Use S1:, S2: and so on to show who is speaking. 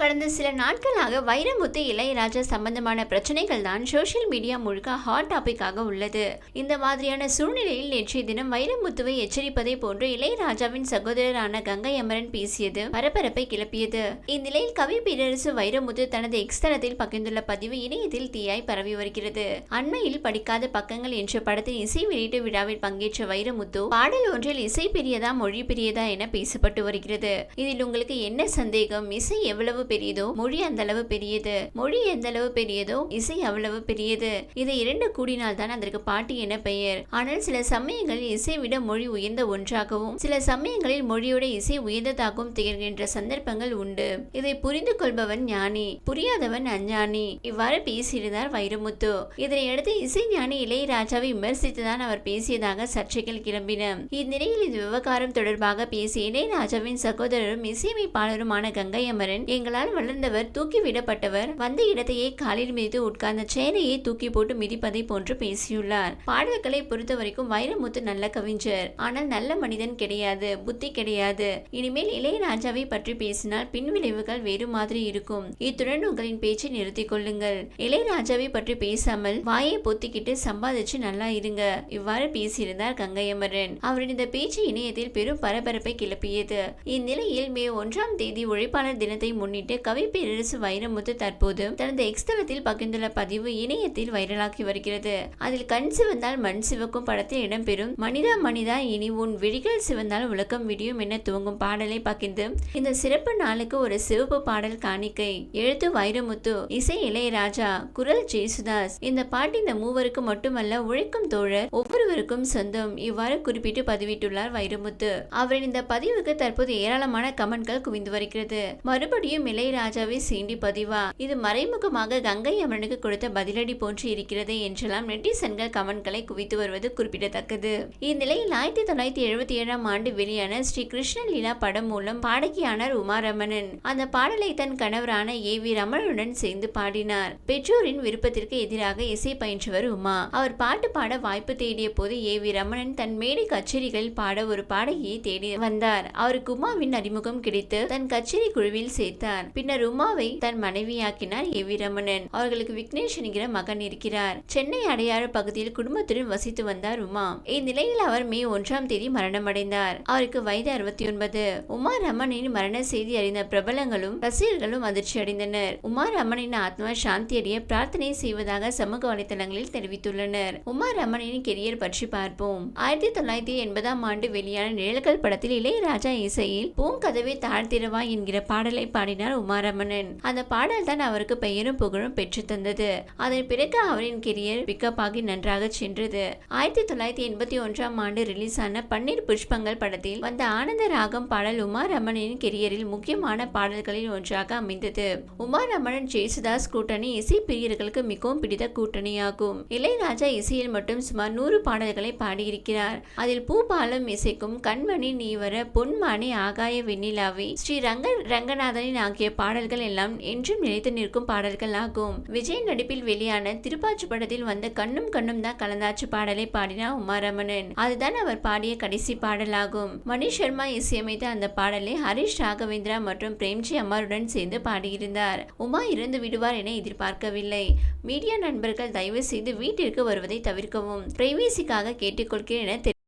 S1: கடந்த சில நாட்களாக வைரமுத்து இளையராஜா சம்பந்தமான பிரச்சனைகள் தான் சோஷியல் மீடியா முழுக்க ஹாட் டாபிக்காக உள்ளது. இந்த மாதிரியான சூழ்நிலையில் நேற்றைய தினம் வைரமுத்துவை எச்சரிப்பதை போன்று இளையராஜாவின் சகோதரரான கங்கை அமரன் பேசியது பரபரப்பை கிளப்பியது. இந்நிலையில் கவி பேரரசு வைரமுத்து தனது எக்ஸ் தளத்தில் பகிர்ந்துள்ள பதிவு இணையத்தில் தீயாய் பரவி வருகிறது. அண்மையில் படிக்காத பக்கங்கள் என்ற படத்தின் இசை வெளியீட்டு விழாவில் பங்கேற்ற வைரமுத்து பாடல் ஒன்றில் இசை பெரியதா மொழி பெரியதா என பேசப்பட்டு வருகிறது. இதில் உங்களுக்கு என்ன சந்தேகம்? இசை எவ்வளவு பெரியதோ? மொழி அந்த அளவு பெரியது. மொழி எந்த அளவு பெரியதோ? இசை அவ்வளவு பெரியது. இதை இரண்டு கூடினால் தான் அதற்கு பாட்டு என பெயர். ஆனால் சில சமயங்களில் இசை விட மொழி உயர்ந்த ஒன்றாகவும் சில சமயங்களில் மொழியோட இசை உயர்ந்ததாகவும் திகழ்கின்ற சந்தர்ப்பங்கள் உண்டு. இதை புரிந்து கொள்பவன் ஞானி புரியாதவன் அஞ்ஞானி. இவ்வாறு பேசியிருந்தார் வைரமுத்து. இதனையடுத்து இசை ஞானி இளையராஜாவை விமர்சித்துதான் அவர் பேசியதாக சர்ச்சைகள் கிளம்பின. இந்நிலையில் இந்த விவகாரம் தொடர்பாக பேசிய இளையராஜாவின் சகோதரரும் இசையமைப்பாளருமான கங்கை அமரன் எங்களால் வளர்ந்தவர் தூக்கிவிடப்பட்டவர் வந்த இடத்தையே காலில் மீது உட்கார்ந்த சேரையை தூக்கி போட்டு மிதிப்பதை போன்று பேசியுள்ளார். பாடல்களை பொறுத்த வரைக்கும் வைரமுத்து நல்ல கவிஞர். ஆனால் நல்ல மனிதன் கிடையாது புத்தி கிடையாது. இனிமேல் இளையராஜாவை பற்றி பேசினால் பின்விளைவுகள் வேறு மாதிரி இருக்கும். இத்துடன் உங்களின் பேச்சை நிறுத்திக் கொள்ளுங்கள். இளையராஜாவை பற்றி பேசாமல் வாயை பொத்திக்கிட்டு சம்பாதிச்சு நல்லா இருங்க. இவ்வாறு பேசியிருந்தார் கங்கையமரன். அவரின் இந்த பேச்சு இணையத்தில் பெரும் பரபரப்பை கிளப்பியது. இந்நிலையில் மே ஒன்றாம் தேதி உழைப்பாளர் தினத்தை முன்னிட்டு கவி பேரரசு வைரமுத்து தற்போது தனது எக்ஸ்தலத்தில் பகிர்ந்துள்ள பதிவு இணையத்தில் வைரலாகி வருகிறது. அதில் கண் சிவந்தால் மண் சிவக்கும் படத்தில் இடம்பெறும் மனிதா மனிதா இனி உன் விழிகள் சிவந்தால் உலகம் விடியும் என துவங்கும் பாடலை பகிர்ந்து இந்த சிறப்பு நாளுக்கு ஒரு சிவப்பு பாடல் காணிக்கை. எழுத்து வைரமுத்து இசை இளையராஜா குரல் ஜெயசுதாஸ் இந்த பாட்டு இந்த மூவருக்கு மட்டுமல்ல உழைக்கும் தோழர் ஒவ்வொருவருக்கும் சொந்தம். இவ்வாறு குறிப்பிட்டு பதிவிட்டுள்ளார் வைரமுத்து. அவரின் இந்த பதிவுக்கு தற்போது ஏராளமான கமெண்ட்கள் குவிந்து வருகிறது. மறுபடியும் இளைய இளையராஜாவை சீண்டி பதிவா? இது மறைமுகமாக கங்கை அமரனுக்கு கொடுத்த பதிலடி போன்று இருக்கிறது என்றெல்லாம் நெட்டிசன்கள் கமெண்ட்களை குவித்து வருவது குறிப்பிடத்தக்கது. இந்நிலையில் ஆயிரத்தி தொள்ளாயிரத்தி எழுபத்தி ஏழாம் ஆண்டு வெளியான ஸ்ரீ கிருஷ்ண லீலா படம் மூலம் பாடகியானார் உமா ரமணன் அந்த பாடலை தன் கணவரான ஏ வி ரமணனுடன் சேர்ந்து பாடினார். பெற்றோரின் விருப்பத்திற்கு எதிராக இசை பயின்றவர் உமா. அவர் பாட்டு பாட வாய்ப்பு தேடிய போது ஏ வி ரமணன் தன் மேடை கச்சேரிகளில் பாட ஒரு பாடகியை தேடி வந்தார். அவருக்கு உமாவின் அறிமுகம் கிடைத்து தன் கச்சேரி குழுவில் சேர்த்தார். கொண்டார் பின்னர் உமாவை தன் மனைவியாக்கினார் ஏ வி ரமணன் அவர்களுக்கு விக்னேஷ் என்கிற மகன் இருக்கிறார். சென்னை அடையாறு பகுதியில் குடும்பத்துடன் வசித்து வந்தார் உமா. இந்நிலையில் அவர் மே ஒன்றாம் தேதி மரணமடைந்தார். அவருக்கு வயது அறுபத்தி ஒன்பது உமா ரமணின் மரண செய்தி அறிந்த பிரபலங்களும் ரசிகர்களும் அதிர்ச்சி அடைந்தனர். உமா ரமணின் ஆத்மா சாந்தி அடைய பிரார்த்தனை செய்வதாக சமூக வலைதளங்களில் தெரிவித்துள்ளனர். உமா ரமணின் கெரியர் பற்றி பார்ப்போம். ஆயிரத்தி தொள்ளாயிரத்தி எண்பதாம் ஆண்டு வெளியான நிழல்கள் படத்தில் இளையராஜா இசையில் பூங்கதவை தாழ்த்திரவா என்கிற பாடலை பாடினார் பாடினார் உமாரமணன். அந்த பாடல் தான் அவருக்கு பெயரும் புகழும் பெற்று தந்தது. அதன் பிறகு அவரின் கெரியர் பிக்கப் ஆகி நன்றாக சென்றது. ஆயிரத்தி தொள்ளாயிரத்தி எண்பத்தி ஒன்றாம் ஆண்டு ரிலீஸ் ஆன பன்னீர் புஷ்பங்கள் படத்தில் வந்த ஆனந்த ராகம் பாடல் உமாரமணனின் கெரியரில் முக்கியமான பாடல்களில் ஒன்றாக அமைந்தது. உமாரமணன் ஜெயசுதாஸ் கூட்டணி இசை பிரியர்களுக்கு மிகவும் பிடித்த கூட்டணியாகும். இளையராஜா இசையில் மட்டும் சுமார் நூறு பாடல்களை பாடியிருக்கிறார். அதில் பூபாலம் இசைக்கும் கண்மணி நீவர பொன்மானி ஆகாய வெண்ணிலாவை ஸ்ரீ ரங்க ரங்கநாதனின் ஆகிய ஆகிய பாடல்கள் எல்லாம் என்றும் நிலைத்து நிற்கும் பாடல்கள் ஆகும் விஜய் நடிப்பில் வெளியான திருப்பாச்சி படத்தில் வந்த கண்ணும் கண்ணும் தான் கலந்தாச்சு பாடலை பாடினார் உமாரமணன். அதுதான் அவர் பாடிய கடைசி பாடலாகும். மணி சர்மா இசையமைத்த அந்த பாடலை ஹரிஷ் ராகவேந்திரா மற்றும் பிரேம்ஜி அம்மாருடன் சேர்ந்து பாடியிருந்தார். உமா இறந்து விடுவார் என எதிர்பார்க்கவில்லை. மீடியா நண்பர்கள் தயவு செய்து வீட்டிற்கு வருவதை தவிர்க்கவும். பிரைவேசிக்காக கேட்டுக்கொள்கிறேன் என